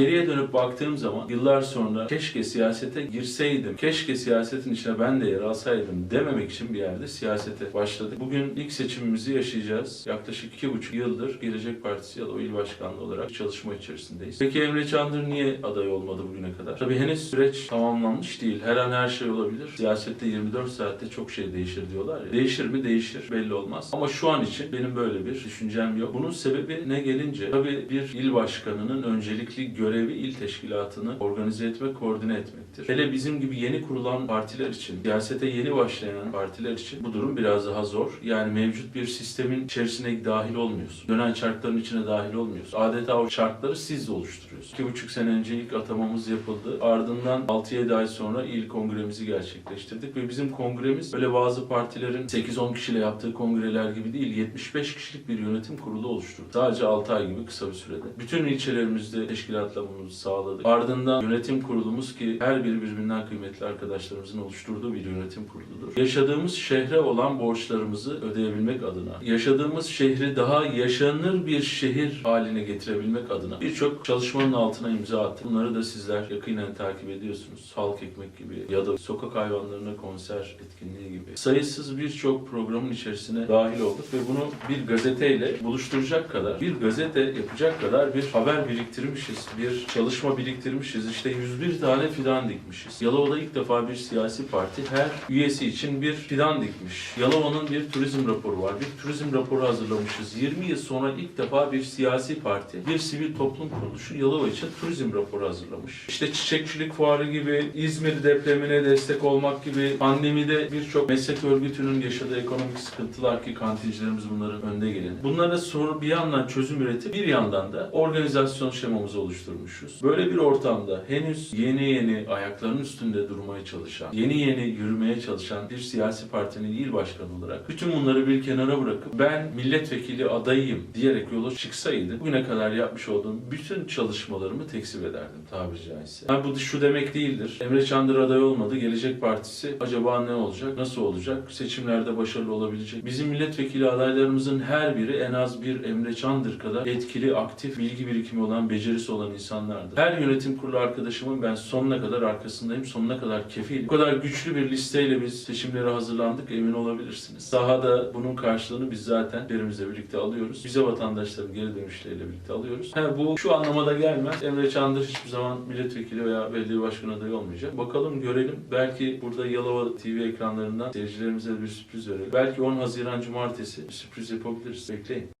Geriye dönüp baktığım zaman yıllar sonra keşke siyasete girseydim, keşke siyasetin içine ben de yer alsaydım dememek için bir yerde siyasete başladık. Bugün ilk seçimimizi yaşayacağız. Yaklaşık iki buçuk yıldır Gelecek Partisi Yalova İl Başkanlığı olarak çalışma içerisindeyiz. Peki Emre Çandır niye aday olmadı bugüne kadar? Tabii henüz süreç tamamlanmış değil. Her an her şey olabilir. Siyasette 24 saatte çok şey değişir diyorlar ya. Değişir mi? Değişir. Belli olmaz. Ama şu an için benim böyle bir düşüncem yok. Bunun sebebi ne gelince tabii bir il başkanının öncelikli görevi il teşkilatını organize etmek, koordine etmektir. Hele bizim gibi yeni kurulan partiler için, siyasete yeni başlayan partiler için bu durum biraz daha zor. Yani mevcut bir sistemin içerisine dahil olmuyorsun. Dönen çarkların içine dahil olmuyorsun. Adeta o çarkları siz oluşturuyorsunuz. İki buçuk sene önce ilk atamamız yapıldı. Ardından 6-7 ay sonra il kongremizi gerçekleştirdik ve bizim kongremiz böyle bazı partilerin 8-10 kişiyle yaptığı kongreler gibi değil, 75 kişilik bir yönetim kurulu oluşturdu. Sadece 6 ay gibi kısa bir sürede. Bütün ilçelerimizde teşkilatlamamızı sağladık. Ardından yönetim kurulumuz ki her biri birbirinden kıymetli arkadaşlarımızın oluşturduğu bir yönetim kuruludur. Yaşadığımız şehre olan borçlarımızı ödeyebilmek adına, yaşadığımız şehri daha yaşanır bir şehir haline getirebilmek adına birçok çalışmanın altına imza attık. Bunları da sizler yakinen takip ediyorsunuz. Halk ekmek gibi ya da sokak hayvanlarına konser etkinliği gibi. Sayısız birçok programın içerisine dahil olduk ve bunu bir gazeteyle buluşturacak kadar, bir gazete yapacak kadar bir haber biriktirmişiz, bir çalışma biriktirmişiz. İşte 101 tane fidan dikmişiz. Yalova'da ilk defa bir siyasi parti her üyesi için bir fidan dikmiş. Yalova'nın bir turizm raporu var. Bir turizm raporu hazırlamışız. 20 yıl sonra ilk defa bir siyasi parti, bir sivil toplum kuruluşu Yalova için turizm raporu hazırlamış. İşte çiçekçilik fuarı gibi, İzmir depremine destek olmak gibi, pandemide birçok meslek örgütünün yaşadığı ekonomik sıkıntılar ki kantincilerimiz bunların önde geleni. Bunlara soru bir yandan çözüm üretip bir yandan da organizasyon şemamızı oluşturmuşuz. Böyle bir ortamda henüz yeni yeni ayaklarının üstünde durmaya çalışan, yeni yeni yürümeye çalışan bir siyasi partinin il başkanı olarak bütün bunları bir kenara bırakıp ben milletvekili adayıyım diyerek yola çıksaydı bugüne kadar yapmış olduğum bütün çalışmalarımı tekzip ederdim tabiri caizse. Ha, bu şu demek değildir. Emre Çandır aday olmadı. Gelecek Partisi acaba ne olacak? Nasıl olacak? Seçimlerde başarılı olabilecek. Bizim milletvekili adaylarımızın her biri en az bir Emre Çandır kadar etkili, aktif, bilgi birikimi olan, becerisi olan insanlardır. Her yönetim kurulu arkadaşımın ben sonuna kadar arkasındayım. Sonuna kadar kefilim. Bu kadar güçlü bir listeyle biz seçimlere hazırlandık emin olabilirsiniz. Sahada bunun karşılığını biz zaten lerimizle birlikte alıyoruz. Bize vatandaşların geri dönüşleriyle birlikte alıyoruz. Ha, bu şu anlamada gelmez. Emre Çandır hiçbir zaman milletvekili veya belediye başkanı adayı olmayacak. Bakalım görelim. Belki burada Yalova TV ekranlarından seyircilerimize bir sürpriz verelim. Belki 10 Haziran Cumartesi bir sürpriz yapabiliriz. Bekleyin.